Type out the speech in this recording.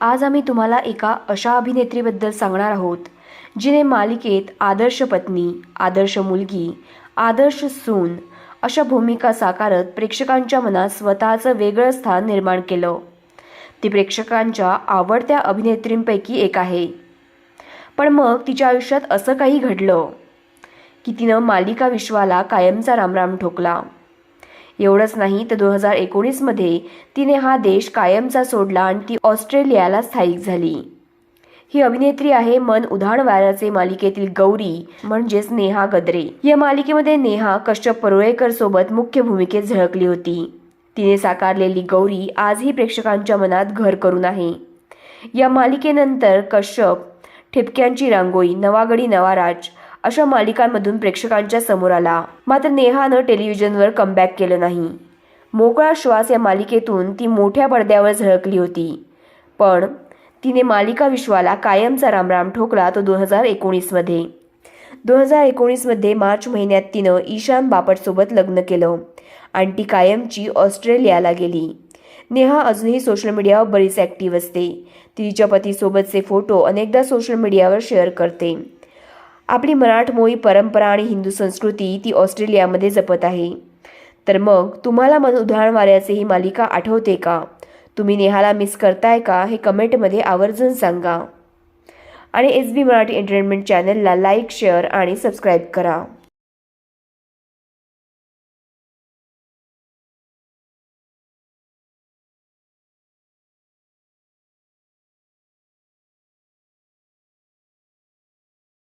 आज आम्ही तुम्हाला एका अशा अभिनेत्रीबद्दल सांगणार आहोत जिने मालिकेत आदर्श पत्नी आदर्श मुलगी आदर्श सून अशा भूमिका साकारत प्रेक्षकांच्या मनात स्वतःचं वेगळं स्थान निर्माण केलं. ती प्रेक्षकांच्या आवडत्या अभिनेत्रींपैकी एक आहे. पण मग तिच्या आयुष्यात असं काही घडलं की तिनं मालिका विश्वाला कायमचा रामराम ठोकला. एवढंच नाही तर दोन हजार एकोणीसमध्ये तिने हा देश कायमचा सोडला आणि ती ऑस्ट्रेलियाला स्थायिक झाली. ही अभिनेत्री आहे मन उधाण वाऱ्याचे मालिकेतील गौरी म्हणजेच नेहा गद्रे. या मालिकेमध्ये नेहा कश्यप परुळेकर सोबत मुख्य भूमिकेत झळकली होती. तिने साकारलेली गौरी आजही प्रेक्षकांच्या मनात घर करून आहे. या मालिकेनंतर कश्यप ठिपक्यांची रांगोळी नवागडी नवाराज अशा मालिकांमधून प्रेक्षकांच्या समोर आला. मात्र नेहानं टेलिव्हिजनवर कमबॅक केलं नाही. मोकळा श्वास या मालिकेतून ती मोठ्या पडद्यावर झळकली होती. पण तिने मालिका विश्वाला कायमचा रामराम ठोकला तो दोन हजार एकोणीसमध्ये. दोन हजार एकोणीसमध्ये मार्च महिन्यात तिनं ईशान बापटसोबत लग्न केलं आणि ती कायमची ऑस्ट्रेलियाला गेली. नेहा अजूनही सोशल मीडियावर बरीच ॲक्टिव्ह असते. ती तिच्या पतीसोबतचे फोटो अनेकदा सोशल मीडियावर शेअर करते. आपली मराठमोळी परंपरा आणि हिंदू संस्कृती ती ऑस्ट्रेलियामध्ये जपत आहे. तर मग तुम्हाला मन उदाहरण वाऱ्याचे ही मालिका आठवते का? तुम्ही नेहाला मिस करताय का? हे कमेंटमध्ये आवर्जून सांगा. आणि एस बी मराठी एंटरटेनमेंट चॅनलला लाईक शेअर आणि सबस्क्राईब करा.